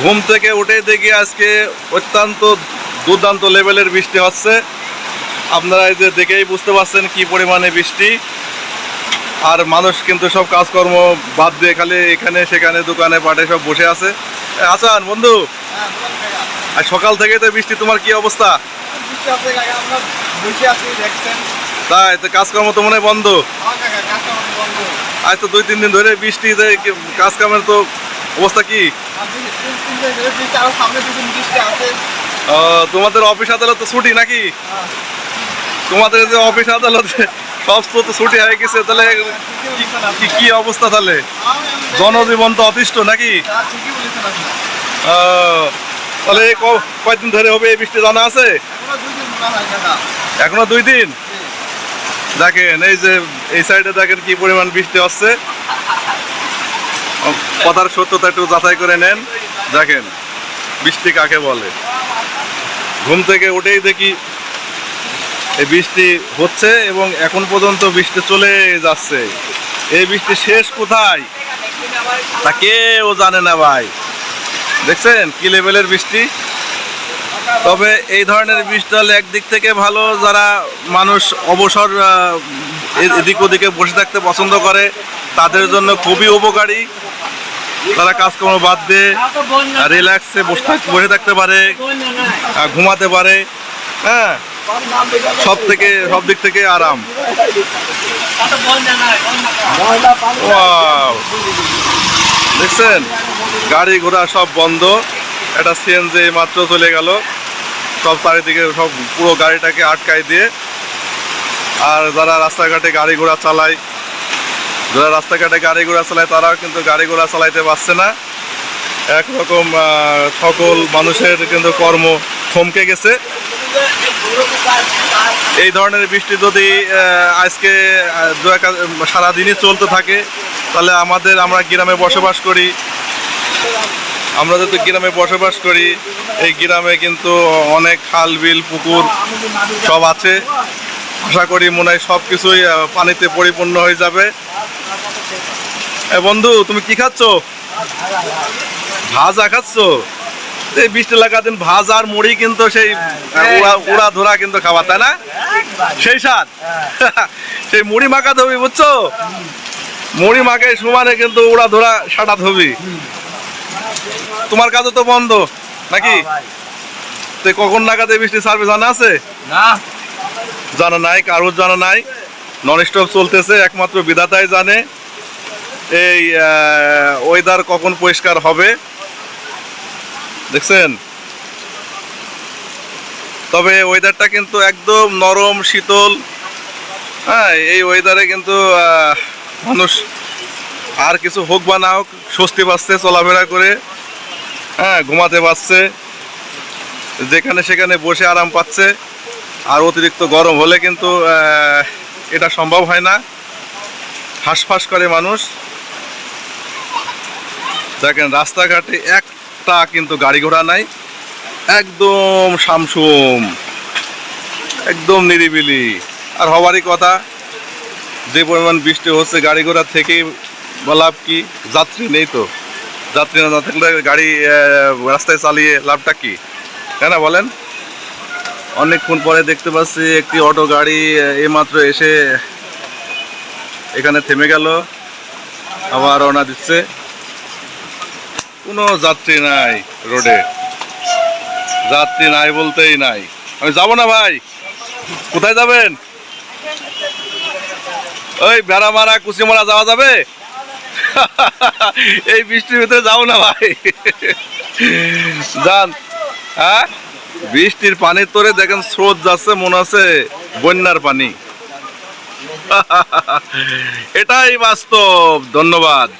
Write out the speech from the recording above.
ঘুম থেকে উঠে দেখি আজকে অত্যন্ত দুর্দান্ত লেভেলের বৃষ্টি হচ্ছে। আপনারা এই যে দেখেই বুঝতে পারছেন কি পরিমাণে বৃষ্টি। আর মানুষ কিন্তু সব কাজকর্ম বাদ দিয়ে খালি এখানে সেখানে দোকানে পাটে সব বসে আছে। এ, হাসান বন্ধু? আর সকাল থেকে তো বৃষ্টি তোমার কি অবস্থা? তাই তো কাজকর্ম তো মনে হয় বন্ধ? আজ তো দুই তিন দিন ধরে বৃষ্টি কাজকর্মের তো অবস্থা কি? তোমাদের অফিস আদালত তো ছুটি নাকি? তোমাদের যে অফিস আদালতে সব তো ছুটি হয়ে গেছে তাহলে কি কি অবস্থা তাহলে? জনজীবন তো অতিষ্ঠ নাকি? আহ, তাহলে কয়দিন ধরে হবে এই বৃষ্টি জানা আছে? এখনও দুই দিন দেখেন এই যে এই সাইডে দেখেন কি পরিমাণ বৃষ্টি হচ্ছে। কথার সত্যতা একটু যাচাই করে নেন। দেখেন, বৃষ্টি কাকে বলে? ঘুম থেকে উঠেই দেখি এই বৃষ্টি হচ্ছে এবং এখন পর্যন্ত বৃষ্টি চলে যাচ্ছে। এই বৃষ্টি শেষ কোথায়? তা কেউ জানে না ভাই। দেখছেন কি লেভেলের বৃষ্টি? তবে এই ধরনের বৃষ্টি হলে একদিক থেকে ভালো যারা মানুষ অবসর এদিক ওদিকে বসে থাকতে পছন্দ করে, তাদের জন্য খুবই উপকারী। তারা কাজকর্ম বাদ দিয়ে রিল্যাক্সে বসে বসে থাকতে পারে ঘুমাতে পারে হ্যাঁ? সব থেকে সব দিক থেকে আরাম! দেখছেন? গাড়ি ঘোড়া সব বন্ধ। একটা সিএনজি মাত্র চলে গেল। সব চারিদিকে সব পুরো গাড়িটাকে আটকাই দিয়ে। আর যারা রাস্তাঘাটে গাড়ি ঘোড়া চালায় যারা রাস্তাঘাটে গাড়ি ঘোড়া চালায়, তারাও কিন্তু গাড়ি ঘোড়া চালাইতে পারছে না। একরকম সকল মানুষের কিন্তু কর্ম থমকে গেছে। এই ধরনের বৃষ্টি যদি আজকে সারাদিনই চলতে থাকে, তাহলে আমাদের, আমরা গ্রামে বসবাস করি। আমরা যদি গ্রামে বসবাস করি, এই গ্রামে কিন্তু অনেক খাল, বিল, পুকুর সব আছে। আশা করি মনে হয় সব কিছুই পানিতে পরিপূর্ণ হয়ে যাবে। বন্ধু তুমি কি খাচ্ছ? ভাজা খাচ্ছ? এই বৃষ্টি লাগা দিন ভাজা আর মুড়ি কিন্তু সেই উড়া উড়া ধরা কিন্তু খাবার তাই না? সেই স্বাদ। সেই মুড়ি মাখাতে হবে বুঝছ? মুড়ি মাখে সমানে কিন্তু উড়া ধরা সাটাত হবি তোমার কাজও তো বন্ধ নাকি? তো কখন নাগাদ এই বৃষ্টি সার্ভিস জানা আছে? না। জানা নাই কারোর জানা নাই। নন স্টপ চলতেছে একমাত্র বিধাতাই জানে। এই ওয়েদার কখন পরিষ্কার হবে? দেখছেন? তবে ওয়েদারটা কিন্তু একদম নরম, শীতল। হ্যাঁ এই ওয়েদারে কিন্তু মানুষ আর কিছু হোক বা না হোক, স্বস্তি পাচ্ছে, চলাফেরা করে হ্যাঁ ঘুমাতে পারছে। যেখানে সেখানে বসে আরাম পাচ্ছে। আর অতিরিক্ত গরম হলে কিন্তু এটা সম্ভব হয় না। হাঁসফাঁস করে মানুষ। দেখেন, রাস্তাঘাটে একটা কিন্তু গাড়ি ঘোড়া নাই, একদম শামসুম, একদম নিরিবিলি। আর হবারই কথা, যে পরিমাণ বৃষ্টি হচ্ছে গাড়ি ঘোড়া থেকেই লাভ কি? যাত্রী নেই তো। যাত্রী না থাকলে গাড়ি রাস্তায় চালিয়ে লাভটা কি? তাই না বলেন? অনেকক্ষণ পরে দেখতে পাচ্ছি একটি অটো গাড়ি এইমাত্র এসে এখানে থেমে গেল, আবার রওনা দিচ্ছে। কোনো যাত্রী নাই রোডে। যাত্রী নাই বলতেই নাই। আমি যাব না ভাই। কোথায় যাবেন? ওই বেড়া মারা কুচি মারা যাওয়া যাবে? এই বৃষ্টির ভিতরে যাও না ভাই। যান। হ্যাঁ? বৃষ্টির পানির তোরে দেখেন স্রোত যাচ্ছে, মনে আছে বন্যার পানি। এটাই বাস্তব। ধন্যবাদ।